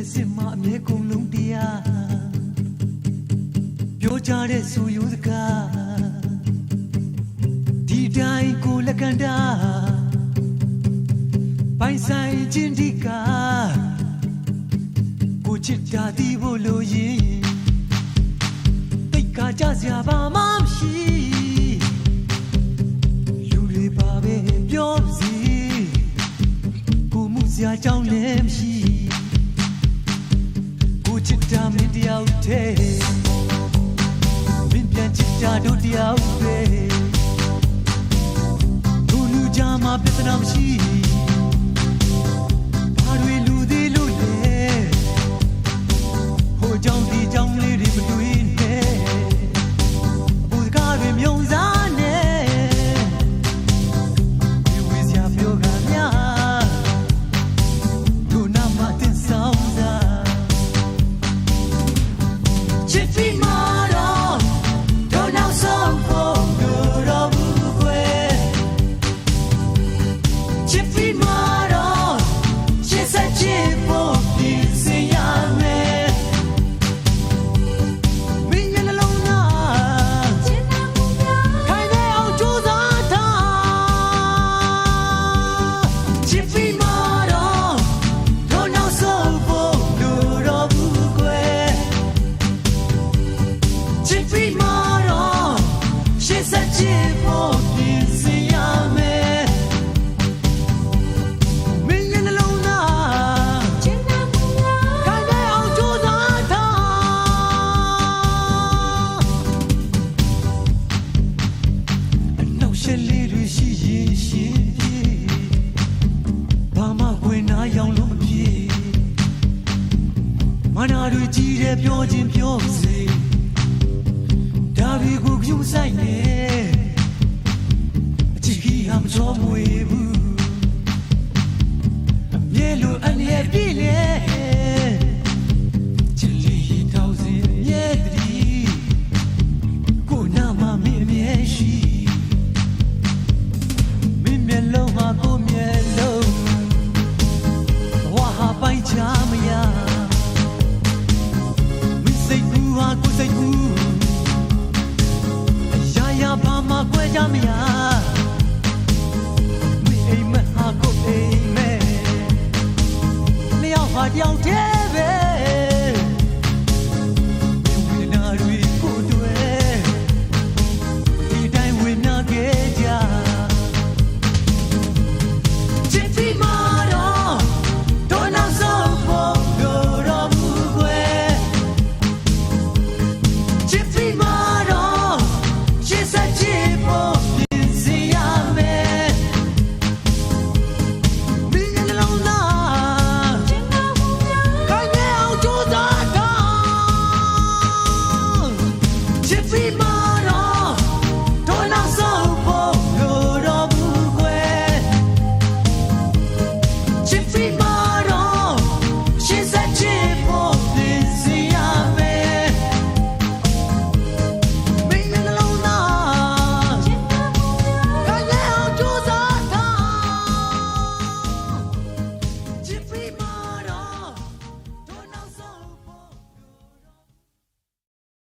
တဲ့စစ်မအမြဲကုန်လုံးတရားပြောကြတဲ့ဆိုရိုးစကားဒီတိုင်းကိုလက်ကန်တာပိုင်ဆိုင်ခြင်းဒီကကိုချစ်တာဒီဖို့လို့ရင်တိတ်ကကြစရာဘာမှမရှိလူတွေပါပဲပြောစီကိုမှုစရာကြောင်းလည်းမရှိကို ချစ်တာမင်းတယောက်တည်းမင်းပြန်ချစ်တာတို့တယောက်ပဲတို့လူကြမှာပြဿနာမရှိ ပြင်ဆင်ရမယ်မင်းရဲ့နှလုံးသား ချစ်နာမှုများ ခိုင်တဲ့အောင်ကြိုးစားထား အနောက်ရှက်လေးတွေရှိရင်ရှင်ပြေဘာမှဝင်နာရောင်လို့မပြေမနာတွေကြီးတယ်ပြောခြင်းပြောစေဒါတွေကိုကြုံဆိုင်နေ င်းစိတ်ကူဟာကိုစိတ်ကူအရာရာဘာမှကွဲကြမရ 我掉天。Bye.